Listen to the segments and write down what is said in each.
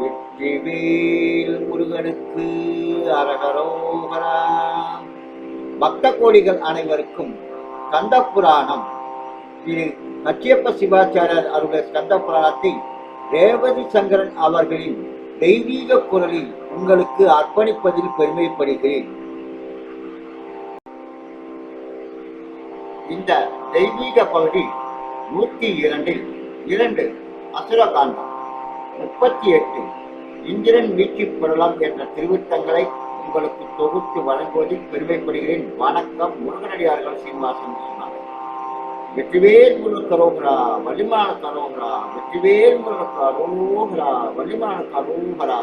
வெற்றிவேல் முருகனுக்கு அரகரோகரா. பக்த கோடிகள் அனைவருக்கும் கந்த புராணம் திரு கச்சியப்ப சிவாச்சாரியர் அருடைய ஸ்கந்த புராணத்தை ரேவதி சங்கரன் அவர்களின் தெய்வீக குரலில் உங்களுக்கு அர்ப்பணிப்பதில் பெருமைப்படுகிறேன். இந்த தெய்வீக பகுதி நூத்தி இரண்டில் இரண்டு அசுரகாண்டம். முப்பத்தி எட்டு இந்திரன் மீட்சிப்படலாம் என்ற திருவிட்டங்களை உங்களுக்கு தொகுத்து வழங்குவதில் பெருமைப்படுகிறேன். வணக்கம். முருகனடியார்கள் சீனிவாசன் சொன்னார். வெற்றிவேல் முருக கரோகரா வலிமான கரோகரா வெற்றிவேல் முருக கரோகரா வலிமான கரோகரா.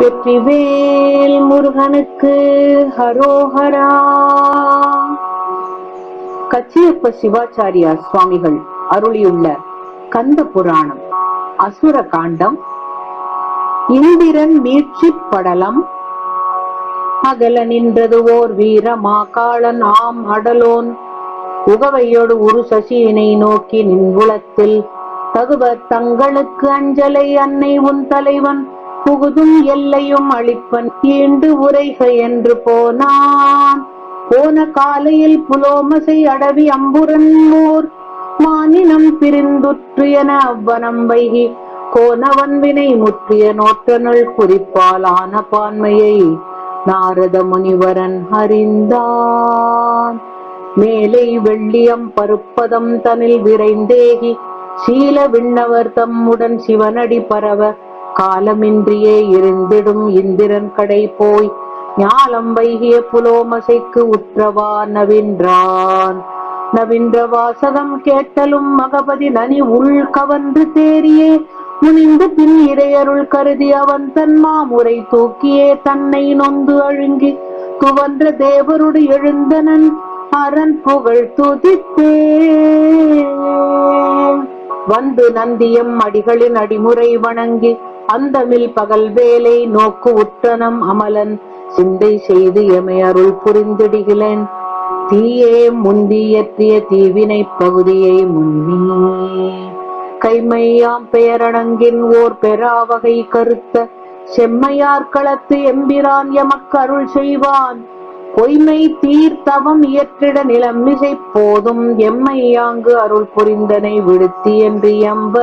வெற்றிவேல் முருகனுக்கு ஹரோஹரா. கச்சியப்ப சிவாச்சாரியா சுவாமிகள் அருளியுள்ள கந்த புராணம். அசுர காண்டம் இந்திரன் மீட்சி படலம் அகல நின்றது ஓர் வீரமா காளன் ஆம் அடலோன். உகவையோடு உரு சசியினை நோக்கி நின்குளத்தில் தகுவ தங்களுக்கு அஞ்சலை அன்னை உன் தலைவன் புகுதும் எல்லையும் அளிப்பன் ஈண்டு உரைக என்று போனான். போன காலையில் புலோமசை அடவி அம்புரன் மூர் மானினம் பிரிந்துற்று என அவ்வனம் வைகி. கோனவன் வினை முற்றிய நோற்றனுள் குறிப்பால் ஆன பான்மையை நாரத முனிவரன் அறிந்தான். மேலை வெள்ளியம் பருப்பதம் தனில் விரைந்தேகி. சீல விண்ணவர் தம்முடன் சிவனடி பரவ. காலமின்றியே இருந்திடும் இந்திரன் கடை போய். ஞாலம் வைகிய புலோமசைக்கு உற்றவான் நவின்றான். நவீன்ற வாசகம் கேட்டலும் மகபதி நனி உள் கவன்று தேரியே முனிந்து பின் இறையருள் கருதி அவன் தன் மாமுறை தூக்கியே தன்னை நொந்து அழுங்கி. துவன்ற தேவருடு எழுந்தனன் அரண் புகழ் துதித்தே. வந்து நந்தியம் அடிகளின் அடிமுறை வணங்கி அந்தமில் பகல் வேலை நோக்கு உத்தனம் அமலன். சிந்தை செய்து எமையருள் புரிந்திடுகிறேன். தீயே முந்தியத்திய தீவினை பகுதியை முன்னே. கைமையாம் பெயரணங்கின் ஓர் பெறாவகை கருத்த செம்மையார் களத்து எம்பிரான் எமக்கு அருள் செய்வான். பொய்மை தீர்த்தவம் இயற்றிட நிலமிசை போதும் எம்மையாங்கு அருள் புரிந்தனை விடுத்தி என்று எம்ப.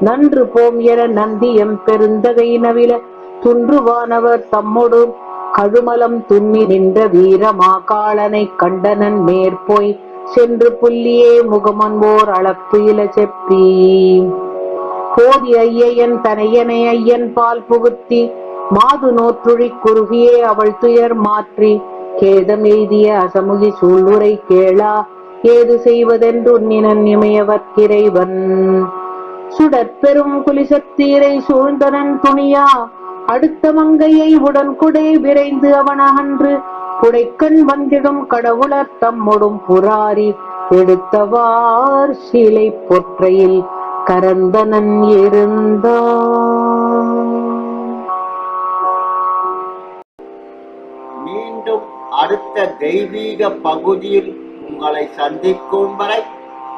நன்று போம் என நந்தியம் பெருந்தகை நவில துன்றுவானவர் தம்மொடு கழுமலம் தும்மி நின்ற வீரமா காலனை கண்டனன் மேற்போய் சென்று புள்ளியே முகமன்போர் அளப்பு இல செப்பி போதி ஐயன் தனையனை ஐயன் பால் புகுத்தி மாது நோற்றுழி குறுகியே அவள் துயர் மாற்றி கேதம் எய்திய அசமுகி சூளுரை கேளா ஏது செய்வதென்று உன்னினன் இமையவர்க்கிறைவன் சுடற்பெரும் குலிசத்தீரை சூழ்ந்தனன் துணியா அடுத்த மங்கையை உடன் குடை விரைந்து அவனகன்று. புடைக்கண் வந்திடும் கடவுளர் தம்மொடும் புராரி. எடுத்தவார் சிலை பொற்றையில் கரந்தனன் இருந்தான். மீண்டும் அடுத்த தெய்வீக பகுதியில் உங்களை சந்திக்கும் வரை